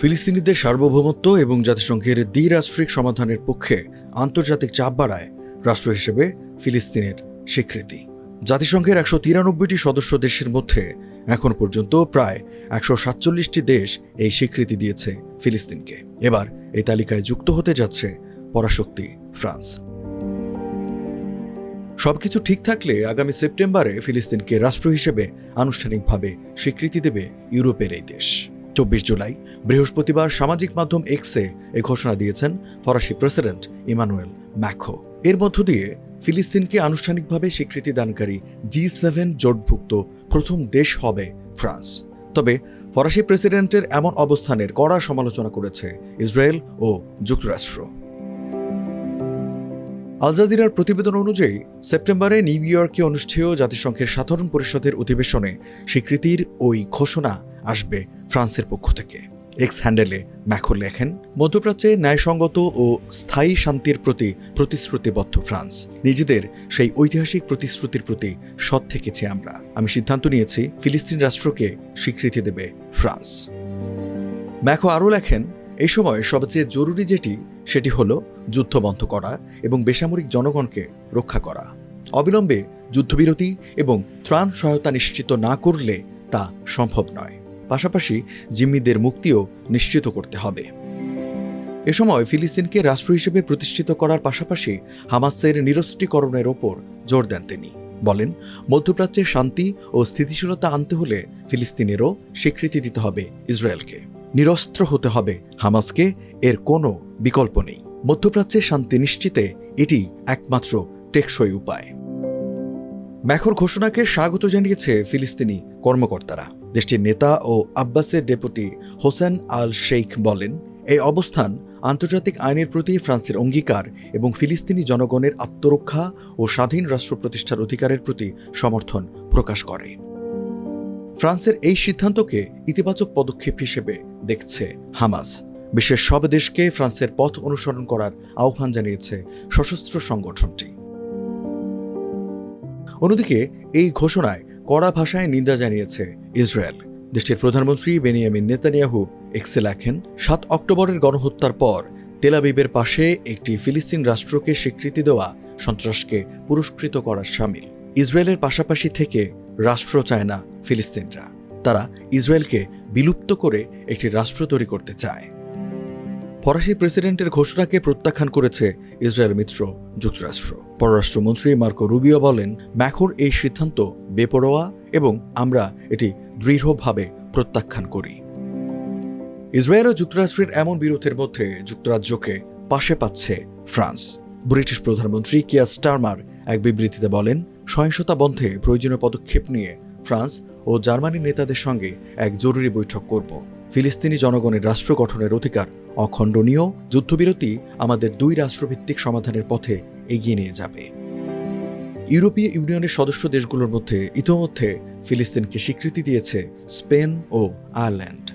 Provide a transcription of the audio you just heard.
ফিলিস্তিনিদের সার্বভৌমত্ব এবং জাতিসংঘের দ্বিরাষ্ট্রিক সমাধানের পক্ষে আন্তর্জাতিক চাপ বাড়ায় রাষ্ট্র হিসেবে ফিলিস্তিনের স্বীকৃতি। জাতিসংঘের একশো তিরানব্বইটি সদস্য দেশের মধ্যে এখন পর্যন্ত প্রায় একশো সাতচল্লিশটি দেশ এই স্বীকৃতি দিয়েছে ফিলিস্তিনকে। এবার এই তালিকায় যুক্ত হতে যাচ্ছে পরাশক্তি ফ্রান্স। সবকিছু ঠিক থাকলে আগামী সেপ্টেম্বরে ফিলিস্তিনকে রাষ্ট্র হিসেবে আনুষ্ঠানিকভাবে স্বীকৃতি দেবে ইউরোপের এই দেশ। চব্বিশ জুলাই। বৃহস্পতিবার সামাজিক মাধ্যম এক্সে এ ঘোষণা দিয়েছেন ফরাসি প্রেসিডেন্ট ইমানুয়েল ম্যাখো এর মধ্য দিয়ে ফিলিস্তিনকে আনুষ্ঠানিকভাবে স্বীকৃতি দানকারী জি সেভেন জোটভুক্ত প্রথম দেশ হবে ফ্রান্স। তবে ফরাসি প্রেসিডেন্টের এমন অবস্থানের কড়া সমালোচনা করেছে ইসরায়েল ও যুক্তরাষ্ট্র। আল জাজিরার প্রতিবেদন অনুযায়ী, সেপ্টেম্বরে নিউ ইয়র্কে অনুষ্ঠেয় জাতিসংঘের সাধারণ পরিষদের অধিবেশনে স্বীকৃতির ওই ঘোষণা আসবে ফ্রান্সের পক্ষ থেকে। এক্স হ্যান্ডেলে ম্যাখো লেখেন, মধ্যপ্রাচ্যে ন্যায়সঙ্গত ও স্থায়ী শান্তির প্রতি প্রতিশ্রুতিবদ্ধ ফ্রান্স। নিজেদের সেই ঐতিহাসিক প্রতিশ্রুতির প্রতি সৎ থেকেছি আমরা। আমি সিদ্ধান্ত নিয়েছি, ফিলিস্তিন রাষ্ট্রকে স্বীকৃতি দেবে ফ্রান্স। ম্যাখো আরও লেখেন, এই সময় সবচেয়ে জরুরি যেটি, সেটি হল যুদ্ধ বন্ধ করা এবং বেসামরিক জনগণকে রক্ষা করা। অবিলম্বে যুদ্ধবিরতি এবং ত্রাণ সহায়তা নিশ্চিত না করলে তা সম্ভব নয়। পাশাপাশি জিম্মিদের মুক্তিও নিশ্চিত করতে হবে। এ সময় ফিলিস্তিনকে রাষ্ট্র হিসেবে প্রতিষ্ঠিত করার পাশাপাশি হামাসের নিরস্ত্রীকরণের ওপর জোর দেন তিনি। বলেন, মধ্যপ্রাচ্যে শান্তি ও স্থিতিশীলতা আনতে হলে ফিলিস্তিনেরও স্বীকৃতি দিতে হবে ইসরায়েলকে। নিরস্ত্র হতে হবে হামাসকে, এর কোনো বিকল্প নেই। মধ্যপ্রাচ্যে শান্তি নিশ্চিতে এটি একমাত্র টেকসই উপায়। ম্যাখর ঘোষণাকে স্বাগত জানিয়েছে ফিলিস্তিনি কর্মকর্তারা। দেশটির নেতা ও আব্বাসের ডেপুটি হোসেন আল শেখ বলেন, এই অবস্থান আন্তর্জাতিক আইনের প্রতি ফ্রান্সের অঙ্গীকার এবং ফিলিস্তিনি জনগণের আত্মরক্ষা ও স্বাধীন রাষ্ট্র প্রতিষ্ঠার অধিকারের প্রতি সমর্থন প্রকাশ করে। ফ্রান্সের এই সিদ্ধান্তকে ইতিবাচক পদক্ষেপ হিসেবে দেখছে হামাস। বিশ্বের সব দেশকে ফ্রান্সের পথ অনুসরণ করার আহ্বান জানিয়েছে সশস্ত্র সংগঠনটি। অন্যদিকে, এই ঘোষণায় কড়া ভাষায় নিন্দা জানিয়েছে ইসরায়েল। দেশটির প্রধানমন্ত্রী বেনিয়ামিন নেতানিয়াহু এক্সে লেখেন, সাত অক্টোবরের গণহত্যার পর তেলাবিবের পাশে একটি ফিলিস্তিন রাষ্ট্রকে স্বীকৃতি দেওয়া সন্ত্রাসকে পুরস্কৃত করার সামিল। ইসরায়েলের পাশাপাশি থেকে রাষ্ট্র চায় না ফিলিস্তিনরা। তারা ইসরায়েলকে বিলুপ্ত করে একটি রাষ্ট্র তৈরি করতে চায়। ফরাসি প্রেসিডেন্টের ঘোষণাকে প্রত্যাখ্যান করেছে ইসরায়েল মিত্র, যুক্তরাষ্ট্র। পররাষ্ট্রমন্ত্রী মার্কো রুবিও বলেন ম্যাখোর এই সিদ্ধান্ত বেপরোয়া এবং আমরা এটি দৃঢ়ভাবে প্রত্যাখ্যান করি। ইসরায়েল ও যুক্তরাষ্ট্রের এমন বিরোধের মধ্যে যুক্তরাজ্যকে পাশে পাচ্ছে ফ্রান্স। ব্রিটিশ প্রধানমন্ত্রী কিয়া স্টারমার এক বিবৃতিতে বলেন, সহিংসতা বন্ধে প্রয়োজনীয় পদক্ষেপ নিয়ে ফ্রান্স ও জার্মানির নেতাদের সঙ্গে এক জরুরি বৈঠক করব। ফিলিস্তিনি জনগণের রাষ্ট্র গঠনের অধিকার অখণ্ডনীয়, যুদ্ধবিরতি আমাদের দুই রাষ্ট্রভিত্তিক সমাধানের পথে এগিয়ে নিয়ে যাবে। ইউরোপীয় ইউনিয়নের সদস্য দেশগুলোর মধ্যে ইতোমধ্যে ফিলিস্তিনকে স্বীকৃতি দিয়েছে স্পেন ও আয়ারল্যান্ড।